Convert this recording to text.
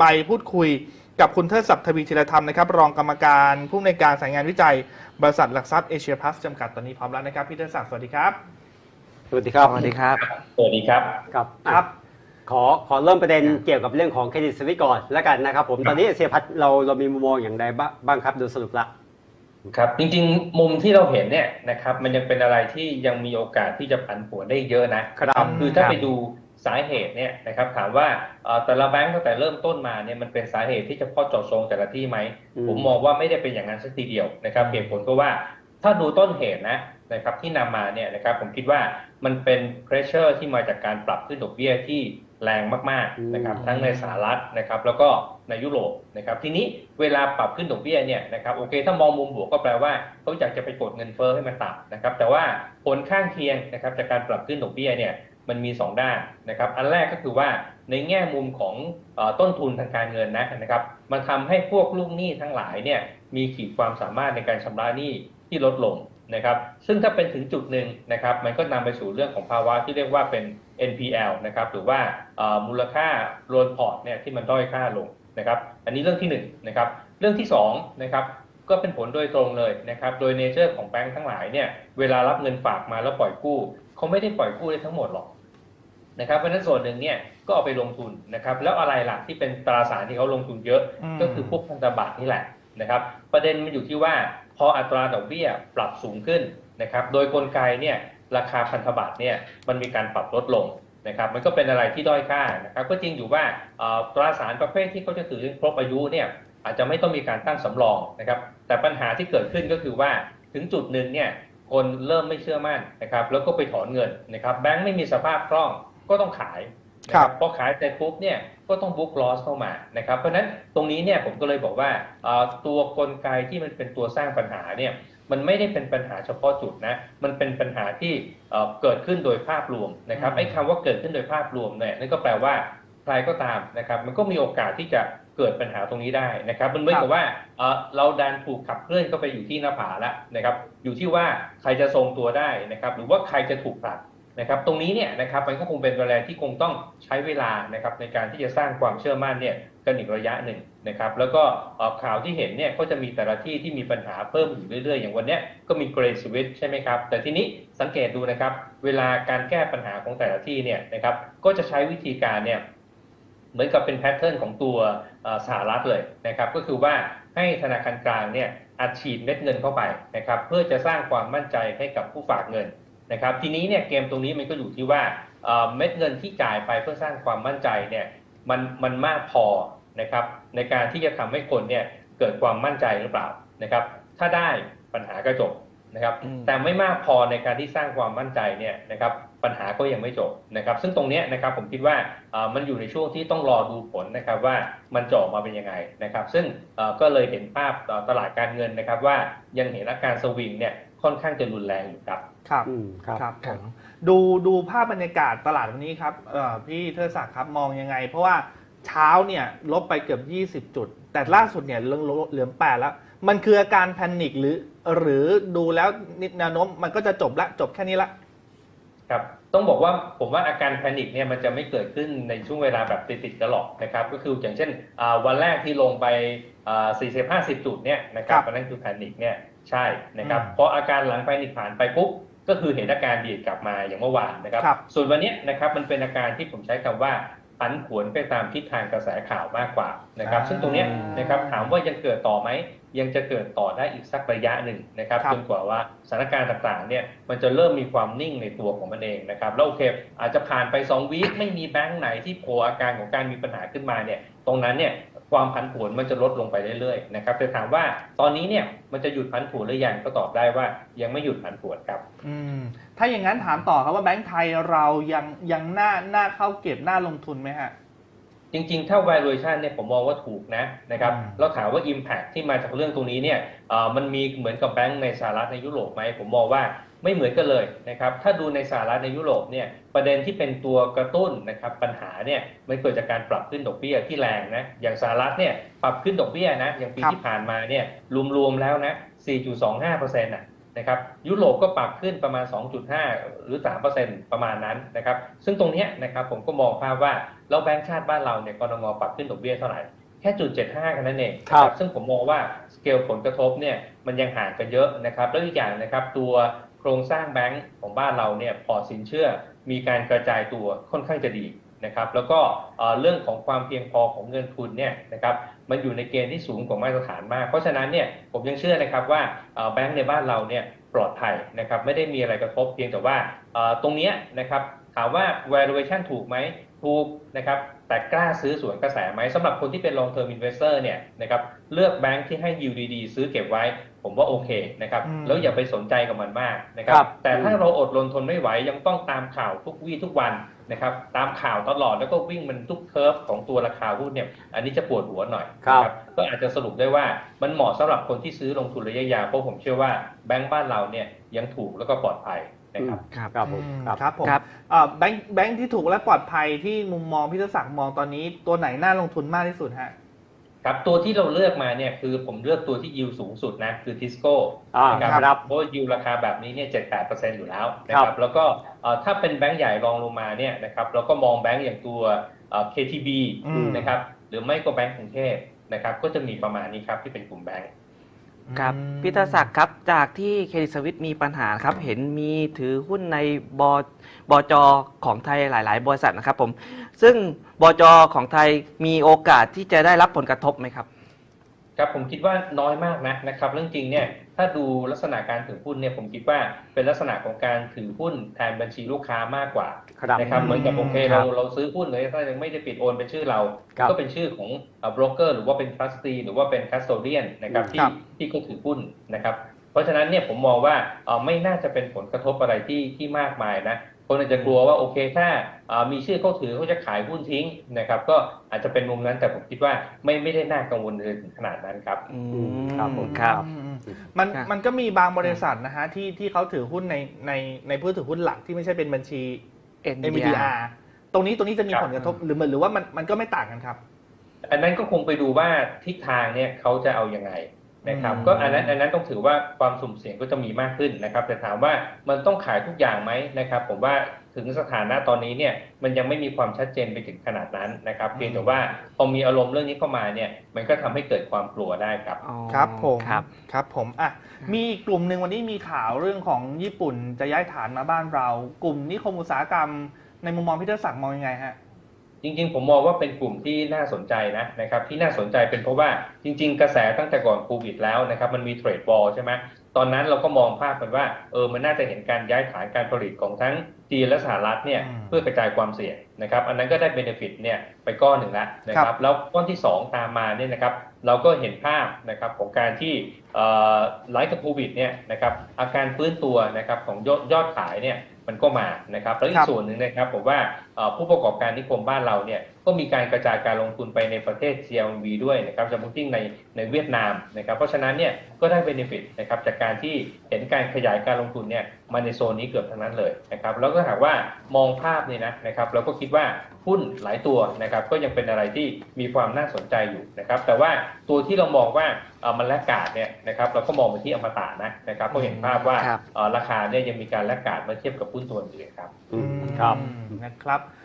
ไปพูดคุยกับคุณเทิดศักดิ์ทวีธีรธรรมนะครับรองกรรมการผู้อำนวยการสายงานวิจัย บริษัทหลักทรัพย์เอเชียพลัสจำกัดตอนนี้พร้อมแล้วนะครับพี่เทิดศักดิ์สวัสดีครับ สวัสดีครับ สวัสดีครับ สวัสดีครับ ครับครับ ขอขอเริ่มประเด็นเกี่ยวกับเรื่องของเครดิตสวิตก่อนแล้วกันนะครับผมตอนนี้เสียพัฒน์เราเรามีมุมมองอย่างไรบ้างบ้างครับโดยสรุปละครับจริงๆ มุมที่เราเห็นเนี่ยนะครับมันยังเป็นอะไรที่ยังมีโอกาสที่จะผันผวนได้เยอะนะครับคือถ้าครับไปดู สาเหตุเนี่ยนะครับถามว่าเอ่อแต่ละแบงก์ตั้งแต่เริ่มต้นมาเนี่ยมันเป็นสาเหตุที่เฉพาะเจาะจงแต่ละที่ไหมอืมผมมองว่าไม่ได้เป็นอย่างนั้นสักทีเดียวนะครับเหตุผลก็ว่าถ้าดูต้นเหตุนะนะครับที่นำมาเนี่ยนะครับผมคิดว่ามันเป็น pressure ที่มาจากการปรับขึ้นดอกเบี้ยที่แรงมากๆนะครับทั้งในสหรัฐนะครับแล้วก็ในยุโรปนะครับทีนี้เวลาปรับขึ้นดอกเบี้ยเนี่ยนะครับโอเคถ้ามองมุมบวกก็แปลว่าเขาอยากจะไปกดเงินเฟ้อให้มันต่ำนะครับแต่ว่าผลข้างเคียงนะครับจากการปรับขึ้นดอกเบี้ยเนี่ย มันมี 2 ด้านนะครับ อันแรกก็คือว่าในแง่มุมของอต้นทุนทางการเงินนะนะครับ มันทำให้พวกลูกหนี้ทั้งหลายเนี่ยมีขีดความสามารถในการชำระหนี้ที่ลดลงนะครับ ซึ่งถ้าเป็นถึงจุดหนึ่งนะครับ มันก็นำไปสู่เรื่องของภาวะที่เรียกว่าเป็น NPL นะครับหรือว่ามูลค่าโลนพอร์ตเนี่ยที่มันด้อยค่าลงนะครับ อันนี้เรื่องที่หนึ่งนะครับ เรื่องที่สองนะครับก็เป็นผลโดยตรงเลยนะครับ โดยเนเจอร์ของแบงค์ทั้งหลายเนี่ย เวลารับเงินฝากมาแล้วปล่อยกู้ เขาไม่ได้ปล่อยกู้ได้ทั้งหมดหรอก นะครับเพราะฉะนั้นส่วนหนึ่งเนี่ยก็เอาไปลงทุนนะครับแล้วอะไรล่ะที่เป็นตราสารที่เขาลงทุนเยอะอืมก็คือพวกพันธบัตรนี่แหละนะครับประเด็นมันอยู่ที่ว่าพออัตราดอกเบี้ยปรับสูงขึ้นนะครับโดยกลไกเนี่ยราคาพันธบัตรเนี่ยมันมีการปรับลดลงนะครับมันก็เป็นอะไรที่ด้อยค่านะครับก็จริงอยู่ว่าเอ่อตราสารประเภทที่เขาจะถือครบอายุเนี่ยอาจจะไม่ต้องมีการตั้งสำรองนะครับแต่ปัญหาที่เกิดขึ้นก็คือว่าถึงจุดหนึ่งเนี่ยคนเริ่มไม่เชื่อมั่นนะครับแล้วก็ไปถอนเงินนะครับแบงค์ไม่มีสภาพคล่อง ก็ต้องขายครับพอขายเสร็จปุ๊บเนี่ยก็ต้องบุ๊กลอสเข้ามานะครับเพราะฉะนั้นตรงนี้เนี่ยผมก็เลยบอกว่าเอ่อตัวกลไกที่มันเป็นตัวสร้างปัญหาเนี่ยมันไม่ได้เป็นปัญหาเฉพาะจุดนะ มันเป็นปัญหาที่เอ่อเกิดขึ้นโดยภาพรวมนะครับอืมไอ้คำว่าเกิดขึ้นโดยภาพรวมเนี่ยนั่นก็แปลว่าใครก็ตามนะครับ มันก็มีโอกาสที่จะเกิดปัญหาตรงนี้ได้นะครับ มันเหมือนกับว่าเอ่อเราดันถูกขับเคลื่อนเข้าไปอยู่ที่หน้าผาแล้วนะครับ อยู่ที่ว่าใครจะทรงตัวได้นะครับ หรือว่าใครจะถูกผลัก นะครับตรงนี้เนี่ยนะครับมันก็คงเป็นเวลาที่คงต้องใช้เวลานะครับในการที่จะสร้างความเชื่อมั่นเนี่ยกันอีกระยะหนึ่งนะครับแล้วก็เอ่อข่าวที่เห็นเนี่ยก็จะมีแต่ละที่ที่มีปัญหาเพิ่มอยู่เรื่อยๆ อย่างวันเนี้ยก็มีเกรดสวิตใช่ไหมครับแต่ทีนี้สังเกตดูนะครับเวลาการแก้ปัญหาของแต่ละที่เนี่ยนะครับก็จะใช้วิธีการเนี่ยเหมือนกับเป็นแพทเทิร์นของตัวสหรัฐเลยนะครับก็คือว่าให้ธนาคารกลางเนี่ยอัดฉีดเม็ดเงินเข้าไปนะครับเพื่อจะสร้างความมั่นใจให้กับผู้ฝากเงิน นะครับทีนี้เนี่ยเกมตรงนี้มันก็อยู่ที่ว่าเอ่อเม็ดเงินที่จ่ายไปเพื่อสร้างความมั่นใจเนี่ยมันมันมากพอนะครับในการที่จะทำให้คนเนี่ยเกิดความมั่นใจหรือเปล่านะครับ ถ้าได้ปัญหาก็จบนะครับอืมแต่ไม่มากพอในการที่สร้างความมั่นใจเนี่ยนะครับปัญหาก็ยังไม่จบนะครับ ซึ่งตรงเนี้ยนะครับผมคิดว่าเอ่อมันอยู่ในช่วงที่ต้องรอดูผลนะครับว่ามันจะออกมาเป็นยังไงนะครับ ซึ่งเอ่อก็เลยเห็นภาพเอ่อตลาดการเงินนะครับว่ายังเห็นอาการสวิงเนี่ย ค่อนข้างจะรุนแรงอยู่ครับ ครับอืมครับ ครับผมดูดูภาพบรรยากาศตลาดวันนี้ครับเอ่อพี่เทิดศักดิ์ครับมองยังไง เพราะว่าเช้าเนี่ยลบไปเกือบ 20 จุด แต่ล่าสุดเนี่ยเหลือเหลือแปดแล้ว มันคืออาการแพนิคหรือหรือดูแล้วนิดแนวโน้มมันก็จะจบละจบแค่นี้ละ ครับ ต้องบอกว่าผมว่าอาการแพนิคเนี่ยมันจะไม่เกิดขึ้นในช่วงเวลาแบบติดๆกันหรอกนะครับ ก็คืออย่างเช่นอ่าวันแรกที่ลงไป สี่สิบห้าสิบจุดเนี่ยนะครัครับบอันนั้นคือแพนิคเนี่ยใช่นะครับอืมพออาการหลังแพนิคผ่านไปปุ๊บก็คือเห็นอาการดีดกลับมาอย่างเมื่อวานนะครับครับส่วนวันเนี้ยนะครับมันเป็นอาการที่ผมใช้คำว่าผันผวนไปตามทิศทางกระแสข่าวมากกว่านะครับอ่าซึ่งตรงเนี้ยนะครับถามว่ายังเกิดต่อไหมยังจะเกิดต่อได้อีกสักระยะหนึ่งนะครับครับจนกว่าว่าสถานการณ์ต่างๆเนี่ยมันจะเริ่มมีความนิ่งในตัวของมันเองนะครับแล้วโอเค อาจจะผ่านไป2วีคไม่มีแบงค์ไหนที่โผล่อาการของการมีปัญหาขึ้นมาเนี่ยตรงนั้นเนี่ย ความผันผวนมันจะลดลงไปเรื่อยๆนะครับแต่ถามว่าตอนนี้เนี่ยมันจะหยุดผันผวนหรือยังก็ตอบได้ว่ายังไม่หยุดผันผวนครับอืมถ้าอย่างนั้นถามต่อครับว่าแบงก์ไทยเรายังยังน่าน่าเข้าเก็บน่าลงทุนไหมฮะ จริงๆ ถ้า valuation เนี่ยผมมองว่าถูกนะนะครับอืมแล้วถามว่า impact ที่มาจากเรื่องตรงนี้เนี่ยเอ่อมันมีเหมือนกับแบงก์ในสหรัฐในยุโรปไหมผมมองว่าไม่เหมือนกันเลยนะครับถ้าดูในสหรัฐในยุโรปเนี่ยประเด็นที่เป็นตัวกระตุ้นนะครับปัญหาเนี่ยมันเกิดจากการปรับขึ้นดอกเบี้ยที่แรงนะอย่างสหรัฐเนี่ยปรับขึ้นดอกเบี้ยนะอย่างปีครับที่ผ่านมาเนี่ยรวมๆแล้วนะ4.25%นะ นะครับยุโรปก็ปรับขึ้นประมาณ 2.5 หรือ 3%ประมาณนั้นนะครับซึ่งตรงเนี้ยนะครับผมก็มองภาพว่าเราแบงก์ชาติบ้านเราเนี่ยกรงปรับขึ้นดอกเบี้ยเท่าไหร่แค่จุด75กันนั่นเองครับนะซึ่งผมมองว่าสเกลผลกระทบเนี่ยมันยังห่างกันเยอะนะครับแล้วอีกอย่างนะครับตัวโครงสร้างแบงก์ของบ้านเราเนี่ยพอร์ตสินเชื่อมีการกระจายตัวค่อนข้างจะดีนะครับแล้วก็เอ่อเรื่องของความเพียงพอของเงินทุนเนี่ยนะครับ มันอยู่ในเกณฑ์ที่สูงกว่ามาตรฐานมาก เพราะฉะนั้นเนี่ยผมยังเชื่อนะครับว่าเอ่อแบงก์ในบ้านเราเนี่ยปลอดภัยนะครับไม่ได้มีอะไรกระทบเพียงแต่ว่าเอ่อตรงเนี้ยนะครับถามว่า valuation ถูกไหมถูกนะครับแต่กล้าซื้อสวนกระแสไหมสำหรับคนที่เป็น long term investor เนี่ยนะครับเลือกแบงค์ที่ให้ yield ดีๆ ซื้อเก็บไว้ ผมว่าโอเคนะครับอืมแล้วอย่าไปสนใจกับมันมากนะครัครับบแต่ถ้าเราอดรนทนไม่ไหวยังต้องตามข่าวทุกวี่ทุกวัน นะครับตามข่าวตลอดแล้วก็วิ่งมันทุกเคอร์ฟของตัวราคาหุ้นเนี่ยอันนี้จะปวดหัวหน่อยครับนะก็อาจจะสรุปได้ว่ามันเหมาะสำหรับคนที่ซื้อลงทุนระยะยาวเพราะผมเชื่อว่าแบงก์บ้านเราเนี่ยยังถูกแล้วก็ปลอดภัยนะครับครับครับผมอืมครับครับผมครับเอ่อแบงค์แบงค์ที่ถูกและปลอดภัยที่มุมมองพิทยศักดิ์มองตอนนี้ ตัวไหนน่าลงทุนมากที่สุดฮะครับตัวที่เราเลือกมาเนี่ยคือผมเลือกตัวที่ยิวสูงสุดนะคือทิสโก้อ่านะคครัรับบเพราะยิวราคาแบบนี้เนี่ยเจ็ดแปดเปอร์เซ็นต์อยู่แล้วนะคครัรับบแล้วก็เอ่อ ถ้าเป็นแบงก์ใหญ่รองลงมาเนี่ยนะครับเราก็มองแบงก์อย่างตัวเอ่อ KTB อืมนะครับหรือไม่ก็แบงก์กรุงเทพนะครับก็จะมีประมาณนี้ครับที่เป็นกลุ่มแบงก์ครับอืมพิทศักดิ์ครับจากที่เครดิตสวิตมีปัญหาครับเห็นมีถือหุ้นในบอบจของไทยหลาย ๆ บริษัทนะครับผมซึ่งบจของไทยมีโอกาสที่จะได้รับผลกระทบไหมครับ ครับผมคิดว่าน้อยมากนะนะครับ เรื่องจริงเนี่ยถ้าดูลักษณะการถือหุ้นเนี่ยผมคิดว่าเป็นลักษณะของการถือหุ้นแทนบัญชีลูกค้ามากกว่าครับนะครับอืมเหมือนกับโอเคครัเราบเราซื้อหุ้นเลยถ้ายังไม่ได้ปิดโอนเป็นชื่อเราครับก็เป็นชื่อของบล็อกเกอร์หรือว่าเป็นทรัสตีหรือว่าเป็นคัสโตเดียนนะครับคที่รับที่ก็ถือหุ้นนะครับ เพราะฉะนั้นเนี่ยผมมองว่าเอ่อไม่น่าจะเป็นผลกระทบอะไรที่ที่มากมายนะ คนอาจจะกลัวว่าโอเคถ้าเอ่อมีชื่อเขาถือเขาจะขายหุ้นทิ้งนะครับ ก็อาจจะเป็นมุมนั้นแต่ผมคิดว่าไม่ไม่ได้น่ากังวลเลยถึงขนาดนั้นครับอืมครับผมครับอืมอืมมันครับมันก็มีบางบริษัทนะฮะที่ที่เขาถือหุ้นในในในผู้ถือหุ้นหลักที่ไม่ใช่เป็นบัญชี MDR ตรงนี้ตรงนี้จะมีครับผลกระทบหรือหรือว่ามันมันก็ไม่ต่างกันครับ อันนั้นก็คงไปดูว่าทิศทางเนี่ยเขาจะเอาอยัางไง นะครับอืมก็อันนั้นอันนั้นต้องถือว่าความสุ่มเสี่ยงก็จะมีมากขึ้นนะครับ แต่ถามว่ามันต้องขายทุกอย่างไหมนะครับ ผมว่าถึงสถานะตอนนี้เนี่ยมันยังไม่มีความชัดเจนไปถึงขนาดนั้นนะครับเพียงแต่ว่าพอมีอารมณ์เรื่องนี้เข้ามาเนี่ยมันก็ทำให้เกิดความกลัวได้ครับอ๋อครับผมครับครับผมอะมีอีกกลุ่มหนึ่งวันนี้มีข่าวเรื่องของญี่ปุ่นจะย้ายฐานมาบ้านเรา กลุ่มนิคมอุตสาหกรรมในมุมมองพิทยศักดิ์มองยังไงฮะ จริงๆ ผมมองว่าเป็นกลุ่มที่น่าสนใจนะนะครับที่น่าสนใจเป็นเพราะว่าจริง ๆ กระแสตั้งแต่ก่อนโควิดแล้วนะครับมันมีเทรดบอลใช่ไหมตอนนั้นเราก็มองภาพกันว่าเออมันน่าจะเห็นการย้ายฐานการผลิตของทั้งจีนและสหรัฐเนี่ยอืมเพื่อกระจายความเสี่ยงนะครับอันนั้นก็ได้เบนฟิตเนี่ยไปก้อนหนึ่งแล้วนะคครัรับบแล้วก้อนที่ 2 ตามมาเนี่ยนะครับเราก็เห็นภาพนะครับของการที่เอ่อไลฟ์กับโควิดเนี่ยนะครับอาการฟื้นตัวนะครับของยอดยอดขายเนี่ย มันก็มานะครับแล้วอีครักบส่วนหนึ่งนะครับผมว่าเอ่อผู้ประกอบการนิคมบ้านเราเนี่ยก็มีการกระจายการลงทุนไปในประเทศ CLV ด้วยนะครับจะมุ่งที่ในในเวียดนามนะครับเพราะฉะนั้นเนี่ยก็ได้เบนฟิตนะครับจากการที่เห็นการขยายการลงทุนเนี่ยมาในโซนนี้เกือบทั้งนั้นเลยนะครับแล้วก็หากว่ามองภาพเนี่ยนะนะครับเราก็คิดว่าหุ้นหลายตัวนะครับก็ยังเป็นอะไรที่มีความน่าสนใจอยู่นะครับแต่ว่าตัวที่เรามองว่าเอ่อมันแลกกาดเนี่ยนะครับเราก็มองไปที่อมตะนะนะครับก็เห็นภาพว่าครับเอ่อราคาเนี่ยยังมีการแลกกาดเมื่อเทียบกับหุ้นตัวอื่นครับอืมครับอืมนะครับ